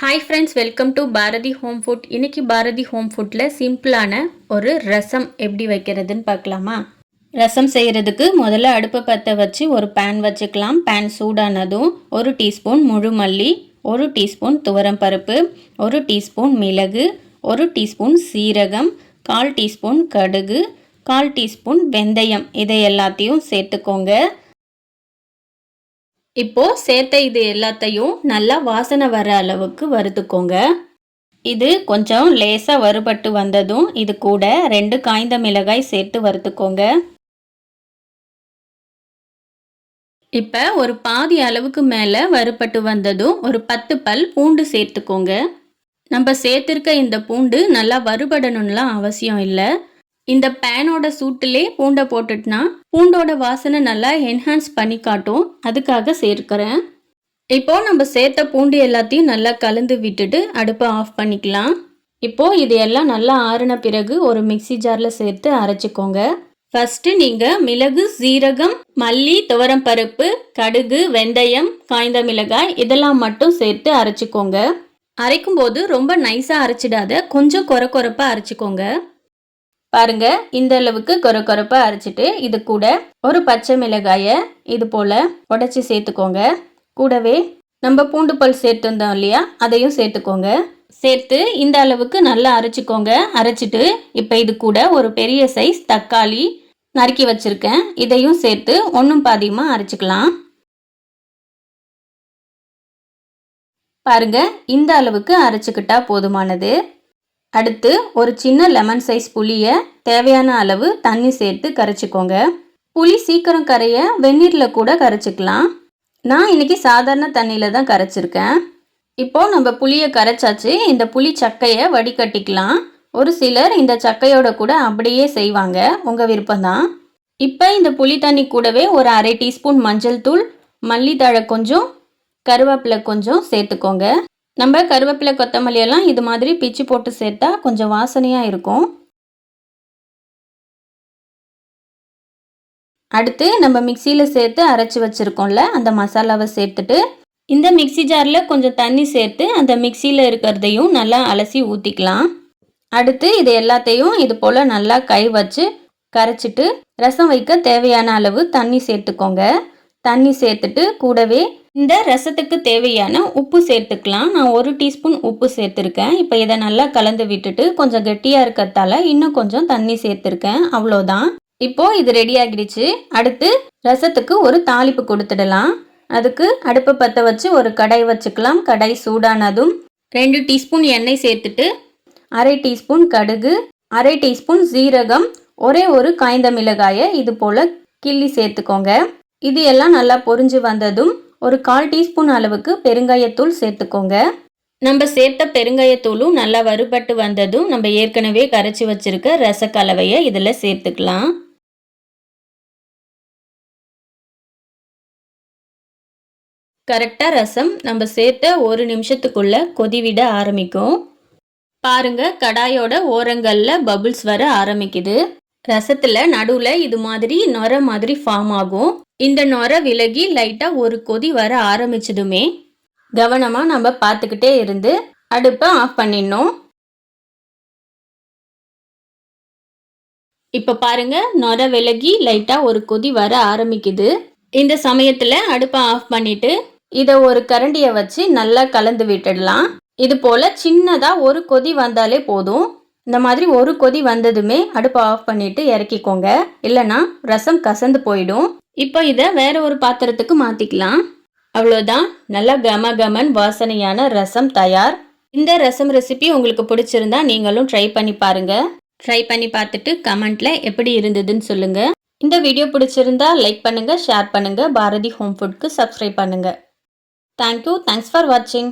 Hi friends welcome to Bharathi home food இன்றைக்கி Bharathi home ஃபுட்டில் சிம்பிளான ஒரு ரசம் எப்படி வைக்கிறதுன்னு பார்க்கலாமா? ரசம் செய்கிறதுக்கு முதல்ல அடுப்பை பற்ற வச்சு ஒரு பேன் வச்சுக்கலாம். பேன் சூடானதும் ஒரு டீஸ்பூன் முழு மல்லி ஒரு டீஸ்பூன் துவரம் பருப்பு ஒரு டீஸ்பூன் மிளகு ஒரு டீஸ்பூன் சீரகம் கால் டீஸ்பூன் கடுகு கால் டீஸ்பூன் வெந்தயம். இதை எல்லாத்தையும் சேர்த்துக்கோங்க. இப்போ சேர்த்த இது எல்லாத்தையும் நல்லா வாசனை வர அளவுக்கு வறுத்துக்கோங்க. இது கொஞ்சம் லேசாக வறுபட்டு வந்ததும் இது கூட ரெண்டு காய்ந்த மிளகாய் சேர்த்து வறுத்துக்கோங்க. இப்போ ஒரு பாதி அளவுக்கு மேலே வறுபட்டு வந்ததும் ஒரு பத்து பல் பூண்டு சேர்த்துக்கோங்க. நம்ம சேர்த்துருக்க இந்த பூண்டு நல்லா வறுபடணும்லாம் அவசியம் இல்லை. இந்த பேனோட சூட்டிலே பூண்டை போட்டுட்டுனா பூண்டோட வாசனை நல்லா என்ஹான்ஸ் பண்ணி காட்டும். அதுக்காக சேர்க்கிறேன். இப்போ நம்ம சேர்த்த பூண்டு எல்லாத்தையும் நல்லா கலந்து விட்டுட்டு அடுப்பை ஆஃப் பண்ணிக்கலாம். இப்போ இது எல்லாம் நல்லா ஆறின பிறகு ஒரு மிக்சி ஜாரில் சேர்த்து அரைச்சிக்கோங்க. ஃபர்ஸ்ட் நீங்க மிளகு சீரகம் மல்லி துவரம் பருப்பு கடுகு வெந்தயம் காய்ந்த மிளகாய் இதெல்லாம் மட்டும் சேர்த்து அரைச்சிக்கோங்க. அரைக்கும் போது ரொம்ப நைஸா அரைச்சிடாத கொஞ்சம் கொர கொரப்பாக அரைச்சிக்கோங்க. பாருங்க இந்த அளவுக்கு கொர கொரப்பா அரைச்சிட்டு இது கூட ஒரு பச்சை மிளகாயை இது போல உடச்சி சேர்த்துக்கோங்க. கூடவே நம்ம பூண்டு பல் சேர்த்துருந்தோம் இல்லையா அதையும் சேர்த்துக்கோங்க. சேர்த்து இந்த அளவுக்கு நல்லா அரைச்சிக்கோங்க. அரைச்சிட்டு இப்போ இது கூட ஒரு பெரிய சைஸ் தக்காளி நறுக்கி வச்சிருக்கேன். இதையும் சேர்த்து ஒன்றும் பாதியமாக அரைச்சிக்கலாம். பாருங்க இந்த அளவுக்கு அரைச்சிக்கிட்டா போதுமானது. அடுத்து ஒரு சின்ன லெமன் சைஸ் புளியை தேவையான அளவு தண்ணி சேர்த்து கரைச்சிக்கோங்க. புளி சீக்கிரம் கரைய வெந்நீரில் கூட கரைச்சிக்கலாம். நான் இன்னைக்கு சாதாரண தண்ணியில் தான் கரைச்சிருக்கேன். இப்போ நம்ம புளியை கரைச்சாச்சு இந்த புளி சக்கையை வடிகட்டிக்கலாம். ஒரு சிலர் இந்த சக்கையோட கூட அப்படியே செய்வாங்க உங்கள் விருப்பம்தான் இப்போ இந்த புளி தண்ணி கூடவே ஒரு அரை டீஸ்பூன் மஞ்சள் தூள் மல்லித்தழை கொஞ்சம் கருவேப்பிலை கொஞ்சம் சேர்த்துக்கோங்க. நம்ம கருவேப்பிலை கொத்தமல்லி எல்லாம் இது மாதிரி பிச்சு போட்டு சேர்த்தா கொஞ்சம் வாசனையாக இருக்கும். அடுத்து நம்ம மிக்சியில் சேர்த்து அரைச்சி வச்சுருக்கோம்ல அந்த மசாலாவை சேர்த்துட்டு இந்த மிக்சி ஜாரில் கொஞ்சம் தண்ணி சேர்த்து அந்த மிக்சியில் இருக்கிறதையும் நல்லா அலசி ஊற்றிக்கலாம் அடுத்து இது எல்லாத்தையும் இது போல் நல்லா கை வச்சு கரைச்சிட்டு ரசம் வைக்க தேவையான அளவு தண்ணி சேர்த்துக்கோங்க. தண்ணி சேர்த்துட்டு கூடவே இந்த ரசத்துக்கு தேவையான உப்பு சேர்த்துக்கலாம். நான் ஒரு டீஸ்பூன் உப்பு சேர்த்துருக்கேன். இப்போ இதை நல்லா கலந்து விட்டுட்டு கொஞ்சம் கெட்டியாக இருக்கிறதால இன்னும் கொஞ்சம் தண்ணி சேர்த்துருக்கேன். அவ்வளோதான். இப்போ இது ரெடி ஆகிடுச்சு. அடுத்து ரசத்துக்கு ஒரு தாளிப்பு கொடுத்துடலாம். அதுக்கு அடுப்பை பற்ற வச்சு ஒரு கடாய் வச்சுக்கலாம். கடாய் சூடானதும் ரெண்டு டீஸ்பூன் எண்ணெய் சேர்த்துட்டு அரை டீஸ்பூன் கடுகு அரை டீஸ்பூன் சீரகம் ஒரே ஒரு காய்ந்த மிளகாயை இது போல் கிள்ளி சேர்த்துக்கோங்க. இது எல்லாம் நல்லா பொரிஞ்சு வந்ததும் ஒரு கால் டீஸ்பூன் அளவுக்கு பெருங்காயத்தூள் சேர்த்துக்கோங்க. நம்ம சேர்த்த பெருங்காயத்தூளும் நல்லா வறுபட்டு வந்ததும் நம்ம ஏற்கனவே கரைச்சி வச்சிருக்க ரசக்கலவையை இதில் சேர்த்துக்கலாம். கரெக்டாக ரசம் நம்ம சேர்த்த ஒரு நிமிஷத்துக்குள்ள கொதிவிட ஆரம்பிக்கும். பாருங்க கடாயோட ஓரங்களில் பபுள்ஸ் வர ஆரம்பிக்குது. ரசத்தில் நடுவில் இது மாதிரி நொர மாதிரி ஃபார்ம் ஆகும். இந்த நொர விலகி லைட்டாக ஒரு கொதி வர ஆரம்பிச்சதுமே கவனமாக நம்ம பார்த்துக்கிட்டே இருந்து அடுப்பை ஆஃப் பண்ணிடணும். இப்போ பாருங்க நொர விலகி லைட்டாக ஒரு கொதி வர ஆரம்பிக்குது. இந்த சமயத்தில் அடுப்பை ஆஃப் பண்ணிட்டு இதை ஒரு கரண்டியை வச்சு நல்லா கலந்து விட்டுடலாம். இது போல் சின்னதாக ஒரு கொதி வந்தாலே போதும். இந்த மாதிரி ஒரு கொதி வந்ததுமே அடுப்பை ஆஃப் பண்ணிட்டு இறக்கிக்கோங்க. இல்லைனா ரசம் கசந்து போயிடும். இப்போ இதை வேற ஒரு பாத்திரத்துக்கு மாற்றிக்கலாம் அவ்வளோதான் நல்லா கம கமன் வாசனையான ரசம் தயார். இந்த ரசம் ரெசிபி உங்களுக்கு பிடிச்சிருந்தா நீங்களும் ட்ரை பண்ணி பாருங்க. ட்ரை பண்ணி பார்த்துட்டு கமெண்ட்ல எப்படி இருந்ததுன்னு சொல்லுங்க. இந்த வீடியோ பிடிச்சிருந்தா லைக் பண்ணுங்க ஷேர் பண்ணுங்க. பாரதி ஹோம் ஃபுட்க்கு சப்ஸ்கிரைப் பண்ணுங்க. தேங்க்யூ தேங்க்ஸ் ஃபார் வாட்சிங்